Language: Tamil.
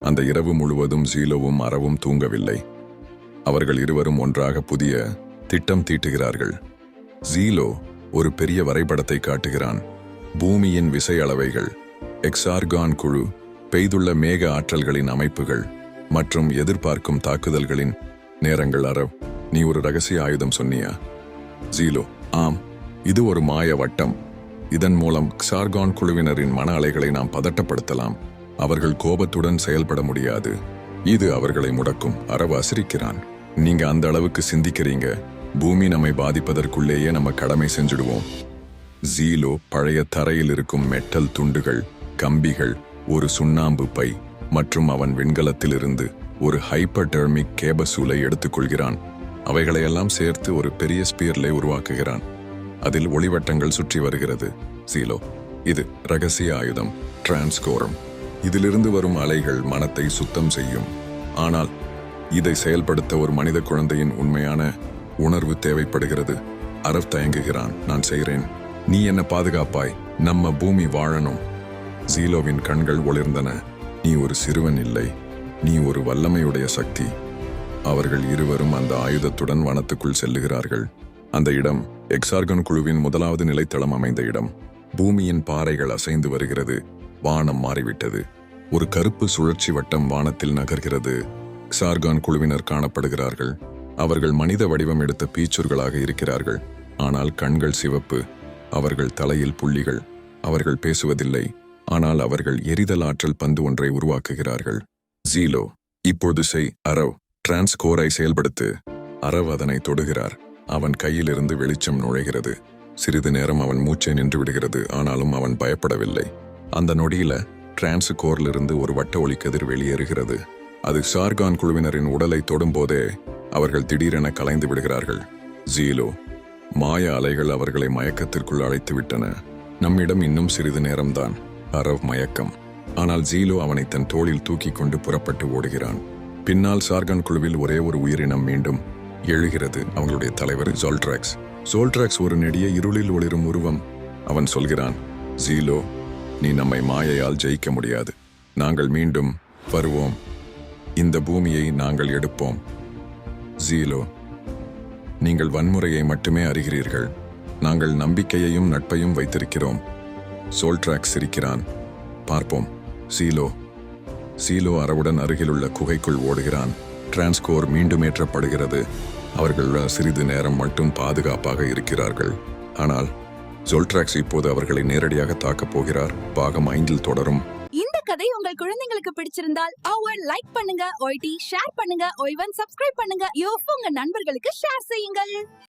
அந்த இரவு முழுவதும் ஜீலோவும் அறவும் தூங்கவில்லை. அவர்கள் இருவரும் ஒன்றாக புதிய திட்டம் தீட்டுகிறார்கள். ஜீலோ ஒரு பெரிய வரைபடத்தை காட்டுகிறான். பூமியின் விசை அளவைகள் எக்ஸார்கான் குழு பெய்துள்ள மேக ஆற்றல்களின் அமைப்புகள் மற்றும் எதிர்பார்க்கும் தாக்குதல்களின் நேரங்கள். அரவ் நீ ஒரு ரகசிய ஆயுதம் சொன்னியா? ஜீலோ ஆம் இது ஒரு மாய வட்டம் இதன் மூலம் க்சார்கான் குழுவினரின் மன அலைகளை நாம் பதட்டப்படுத்தலாம். அவர்கள் கோபத்துடன் செயல்பட முடியாது. இது அவர்களை முடக்கும். அறவு அசிரிக்கிறான். நீங்க அந்த அளவுக்கு சிந்திக்கிறீங்க. பூமி நம்மை பாதிப்பதற்குள்ளேயே நம்ம கடமை செஞ்சுடுவோம். ஜீலோ பழைய தரையில் இருக்கும் மெட்டல் துண்டுகள் கம்பிகள் ஒரு சுண்ணாம்பு பை மற்றும் அவன் விண்கலத்திலிருந்து ஒரு ஹைப்பர்டெர்மிக் கேபசூலை எடுத்துக்கொள்கிறான். அவைகளையெல்லாம் சேர்த்து ஒரு பெரிய ஸ்பியர்லை உருவாக்குகிறான். அதில் ஒளிவட்டங்கள் சுற்றி வருகிறது. சீலோ இது ரகசிய ஆயுதம். டிரான்ஸ்கோரம். இதிலிருந்து வரும் அலைகள் மனத்தை சுத்தம் செய்யும். ஆனால் இதை செயல்படுத்த ஒரு மனித குழந்தையின் உண்மையான உணர்வு தேவைப்படுகிறது. அரவ் தயங்குகிறான் நான் செய்கிறேன். நீ என்ன பாதுகாப்பாய்? நம்ம பூமி வாழணும். ஜீலோவின் கண்கள் ஒளிர்ந்தன. நீ ஒரு சிறுவன் இல்லை. நீ ஒரு வல்லமையுடைய சக்தி. அவர்கள் இருவரும் அந்த ஆயுதத்துடன் வனத்துக்குள் செல்லுகிறார்கள். அந்த இடம் எக்ஸார்கன் குழுவின் முதலாவது நிலைத்தளம் அமைந்த இடம். பூமியின் பாறைகள் அசைந்து வருகிறது. வானம் மாறிவிட்டது. ஒரு கருப்பு சுழற்சி வட்டம் வானத்தில் நகர்கிறது. சார்கான் குழுவினர் காணப்படுகிறார்கள். அவர்கள் மனித வடிவம் எடுத்த பீச்சூர்களாக இருக்கிறார்கள். ஆனால் கண்கள் சிவப்பு. அவர்கள் தலையில் புள்ளிகள். அவர்கள் பேசுவதில்லை. ஆனால் அவர்கள் எரிதல் ஆற்றல் பந்து ஒன்றை உருவாக்குகிறார்கள். ஜீலோ இப்போது செய் அரவ் டிரான்ஸ்கோரை செயல்படுத்து. அரவ் அதனை தொடுகிறார். அவன் கையிலிருந்து வெளிச்சம் நுழைகிறது. சிறிது நேரம் அவன் மூச்சை நின்று விடுகிறது. ஆனாலும் அவன் பயப்படவில்லை. அந்த நொடியில டிரான்ஸுகோரிலிருந்து ஒரு வட்ட ஒளிக்கதிர் வெளியேறுகிறது. அது ஷார்கான் குழுவினரின் உடலை தொடும்போதே அவர்கள் திடீரென கலைந்து விடுகிறார்கள். ஜீலோ மாய அலைகள் அவர்களை மயக்கத்திற்குள் அழைத்து விட்டன நம்மிடம் இன்னும் சிறிது நேரம்தான். அரவ் மயக்கம். ஆனால் ஜீலோ அவனை தன் தோளில் தூக்கி கொண்டு புறப்பட்டு ஓடுகிறான். பின்னால் சார்கான் குழுவில் ஒரே ஒரு உயிரினம் மீண்டும் எழுகிறது. அவங்களுடைய தலைவர் ஜோல்ட்ராக்ஸ். ஜோல்ட்ராக்ஸ் ஒரு நெடிய இருளில் ஒளிரும் உருவம். அவன் சொல்கிறான் ஜீலோ நீ நம்மை மாயையால் ஜெயிக்க முடியாது. நாங்கள் மீண்டும் வருவோம். இந்த பூமியை நாங்கள் எடுப்போம். ஜீலோ நீங்கள் வன்முறையை மட்டுமே அறிகிறீர்கள். நாங்கள் நம்பிக்கையையும் நட்பையும் வைத்திருக்கிறோம். சோல்ட்ராக் சிரிக்கிறான். பார்ப்போம். சீலோ சீலோ அரவுடன் அருகிலுள்ள குகைக்குள் ஓடுகிறான். டிரான்ஸ்கோர் மீண்டும் ஏற்றப்படுகிறது. அவர்கள் சிறிது நேரம் மட்டும் பாதுகாப்பாக இருக்கிறார்கள். ஆனால் ஜோல்ட்ராக்ஸ் இப்போது அவர்களை நேரடியாக தாக்கப் போகிறார். பாகம் ஐந்தில் தொடரும். இந்த கதை உங்கள் குழந்தைங்களுக்கு பிடிச்சிருந்தால் அவர் லைக் பண்ணுங்க ஒய்டி ஷேர் பண்ணுங்க ஒய்வன் சப்ஸ்கிரைப் பண்ணுங்க யோ உங்க நண்பர்களுக்கு ஷேர் செய்யுங்கள்.